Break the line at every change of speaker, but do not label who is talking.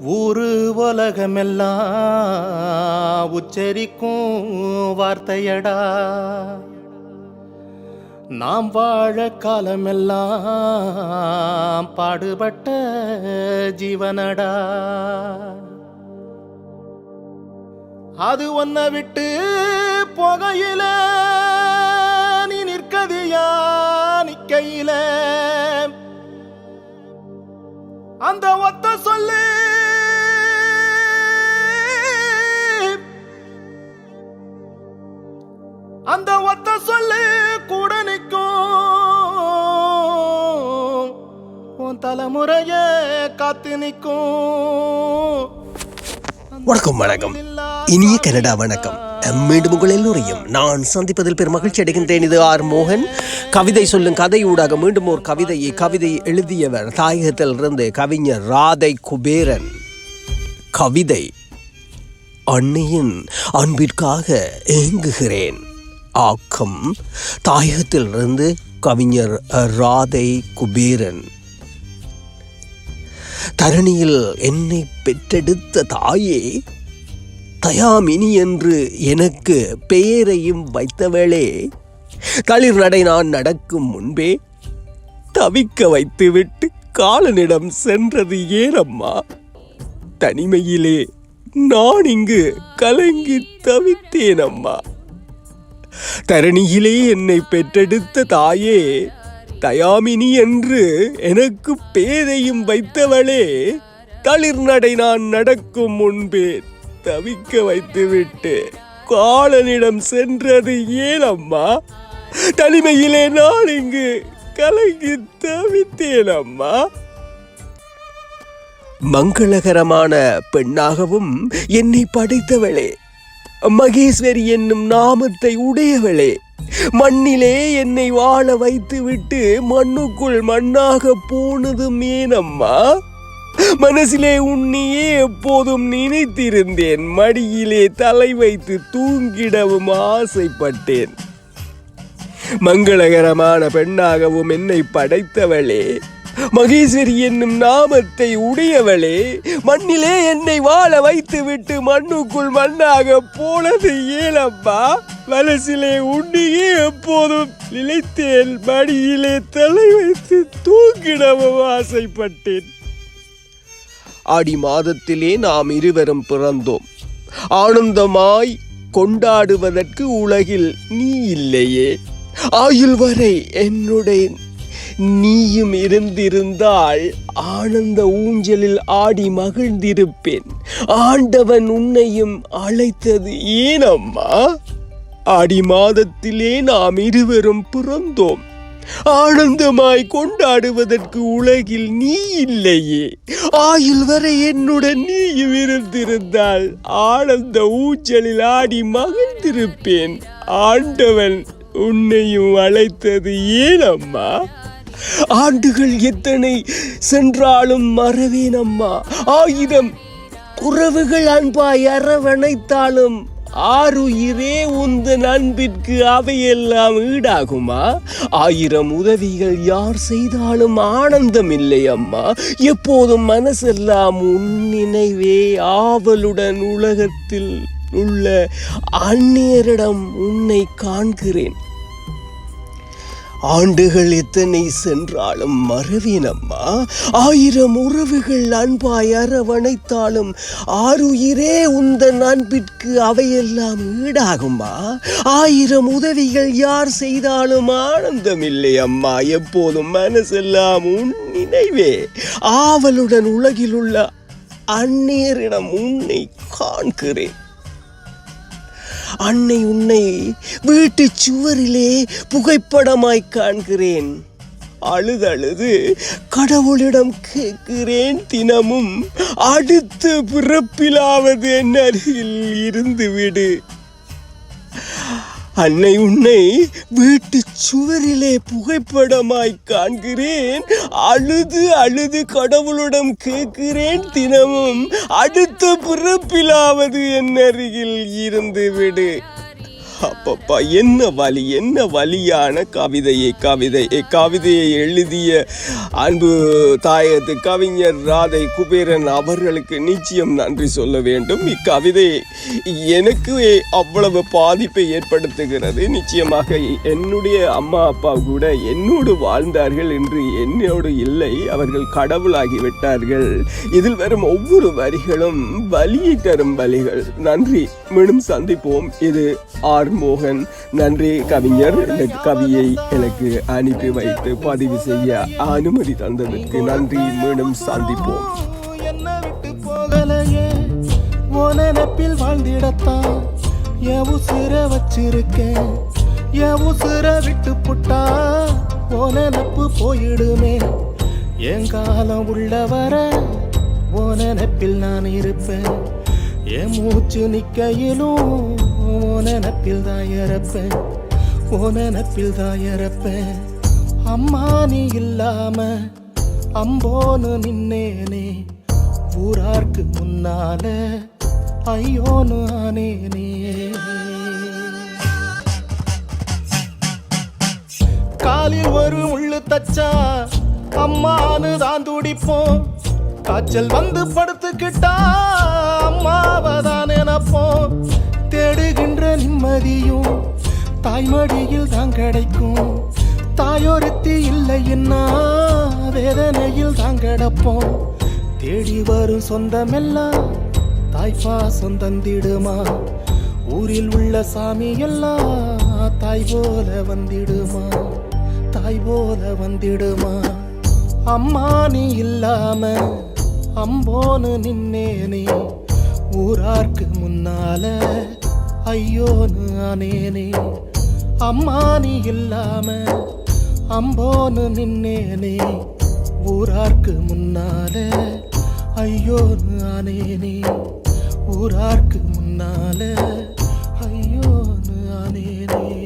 ஊரு உலகமெல்லாம் உச்சரிக்கும் வார்த்தையடா. நாம் வாழ காலமெல்லாம் பாடுபட்ட ஜீவனடா. அது ஒன்ன விட்டு போகையில நீ நிற்கதியா நிக்கையில? அந்த ஒத்த சொல்லு தலைமுறைய காத்து நிற்கும்.
வணக்கம் வணக்கம். இனிய கனடா வணக்கம். மீண்டும் உங்கள் எல்லோரையும் நான் சந்திப்பதில் பெரும் மகிழ்ச்சி அடைகின்றேன். இது ஆர் மோகன். கவிதை சொல்லும் கதை ஊடாக மீண்டும் ஒரு கவிதையை கவிதை எழுதியவர் தாயகத்தில் இருந்து கவிஞர் ராதை குபேரன். கவிதை அன்னையின் அன்பிற்காக ஏங்குகிறேன். ஆக்கம் தாயகத்தில் இருந்து கவிஞர் ராதை குபேரன். தரணியில் என்னை பெற்றெடுத்த தாயே தயாமினி என்று எனக்கு பெயரையும் வைத்தவளே தளிர் நடை நான் நடக்கும் முன்பே தவிக்க வைத்துவிட்டு காலனிடம் சென்றது ஏறம்மா தனிமையிலே நான் இங்கு கலங்கி தவித்தேன் அம்மா தரணியிலே என்னை பெற்றெடுத்த தாயே தயாமினி என்று எனக்கு பேரையும் வைத்தவளே தளிர்நடை நான் நடக்கும் முன்பே தவிக்க வைத்துவிட்டு காலனிடம் சென்றது ஏனம்மா தனிமையிலே நான் இங்கு கலங்கி தவித்தேன் அம்மா. மங்களகரமான பெண்ணாகவும் என்னை படைத்தவளே மகேஸ்வரி என்னும் நாமத்தை உடையவளே. மண்ணிலே என்னை வாழ வைத்து விட்டு மண்ணுக்குள் மண்ணாக போனதும் மீனம்மா மனசிலே உன்னையே எப்போதும் நினைத்திருந்தேன். மடியிலே தலை வைத்து தூங்கிடவும் ஆசைப்பட்டேன். மங்களகரமான பெண்ணாகவும் என்னை படைத்தவளே. மகேஸ்வரி என்னும் நாமத்தை உடையவளே. மண்ணிலே என்னை வாழ வைத்துவிட்டு மண்ணுக்குள் மண்ணாக போனது ஏலப்பா மனசிலே உண்டியே எப்போதும் நிலைத்தேன். மடியிலே தலை வைத்து தூங்கிடவும் ஆசைப்பட்டேன். ஆடி மாதத்திலே நாம் இருவரும் பிறந்தோம். ஆனந்தமாய் கொண்டாடுவதற்கு உலகில் நீ இல்லையே. ஆயுள் வரை என்னுடைய நீயும் இருந்திருந்தால் ஆனந்த ஊஞ்சலில் ஆடி மகிழ்ந்திருப்பேன். ஆண்டவன் உன்னையும் அழைத்தது ஏனம்மா? ஆடி மாதத்திலே நாம் இருவரும் பிறந்தோம். ஆனந்தமாய் கொண்டாடுவதற்கு உலகில் நீ இல்லையே. ஆயுள் வரை என்னுடன் நீயும் இருந்திருந்தால் ஆனந்த ஊச்சலில் ஆடி மகிழ்ந்திருப்பேன். ஆண்டவன் உன்னையும் அழைத்தது ஏனம்மா ஆண்டுகள் எத்தனை சென்றாலும் மறவேனம்மா ஆயிரம் உறவுகள் அன்பாய் அரவணைத்தாலும் ஆறுயிரே உந்த நண்பிற்கு அவையெல்லாம் ஈடாகுமா? ஆயிரம் உதவிகள் யார் செய்தாலும் ஆனந்தம் இல்லை அம்மா. எப்போதும் மனசெல்லாம் உன் நினைவே ஆவலுடன் உலகத்தில் உள்ள அந்நியரிடம் உன்னை காண்கிறேன். ஆண்டுகள் எத்தனை சென்றாலும் மறவினம்மா. ஆயிரம் உறவுகள் அன்பாய் அரவணைத்தாலும் ஆறுயிரே உந்தன் அன்பிற்கு அவையெல்லாம் ஈடாகுமா ஆயிரம் உதவிகள் யார் செய்தாலும் ஆனந்தமில்லை அம்மா. எப்போதும் மனசெல்லாம் உன் நினைவே. ஆவலுடன் உலகில் உள்ள அந்நேரிடம் உன்னை காண்கிறேன். அன்னை உன்னை வீட்டு சுவரிலே புகைப்படமாய் காண்கிறேன். அழுதழுது கடவுளிடம் கேட்கிறேன் தினமும். அடுத்த பிறப்பிலாவது என் அருகில் இருந்து விடு. அன்னை உன்னை வீட்டு சுவரிலே புகைப்படமாய் காண்கிறேன். அழுது அழுது கடவுளிடம் கேட்கிறேன். தினமும் அடுத்த பிறப்பிலாவது என் அருகில் இருந்து விடு அப்பப்பா என்ன வலி என்ன வலியான கவிதையை கவிதையை கவிதையை எழுதிய அன்பு தாயத்து கவிஞர் ராதை குபேரன் அவர்களுக்கு நிச்சயம் நன்றி சொல்ல வேண்டும். இக்கவிதை எனக்கு அவ்வளவு பாதிப்பை ஏற்படுத்துகிறது. நிச்சயமாக என்னுடைய அம்மா அப்பா கூட என்னோடு வாழ்ந்தார்கள் என்று என்னோடு இல்லை. அவர்கள் கடவுளாகி விட்டார்கள். இதில் வரும் ஒவ்வொரு வரிகளும் வலியை தரும் வழிகள் நன்றி. மீண்டும் சந்திப்போம். இது ஆர் மோகன் நன்றி கவிஞர். இந்த கவியை எனக்கு அனுப்பி வைத்து பதிவு செய்ய அனுமதி தந்ததற்கு நன்றி. மீண்டும் சந்திப்போம்.
விட்டு நினைப்பில் வாழ்ந்திடத்தான். என் உசுர வச்சிருக்கேன். என் உசுர விட்டு புட்டா. உன் நினப்பு போயிடுமே. என் காலம் உள்ளவர உன் நினைப்பில் நான் இருப்பேன். என் மூச்சு நிக்கையிலும் ஓனப்பில் நினைப்பில் தான் இறப்பேன் உன் தான் இறப்பேன் அம்மா நீ இல்லாம அம்போனு நின்னேனே ஊரார்க்கு முன்னால ஐயோனு ஆனேனே. காலில் ஒரு முள்ளு தச்சா அம்மானு தான் துடிப்போம். காய்ச்சல் வந்து படுத்துக்கிட்டா அம்மாவை தான் நினைப்போம். தேடுகின்ற நிம்மதியும் தாய்மடியில் தான் கிடைக்கும். தாயொருத்தி இல்லைன்னா வேதனையில் தான் கிடப்போம். தேடி வரும் சொந்தமெல்லாம் தாய்ப்பா சொந்தந்திடுமா. ஊரில் உள்ள சாமி எல்லாம் தாய் போல வந்திடுமா. தாய் போல வந்திடுமா. அம்மா நீ இல்லாம அம்போன்னு நின்னேனே ஊரார்க்கு முன்னால ஐயோன்னு ஆனேனே. அம்மா நீ இல்லாம அம்போன்னு நின்னேனே. ஊரார்க்கு முன்னால ஐயோன்னு ஆனேனே. ஊரார்க்கு முன்னால ஐயோன்னு ஆனேனே.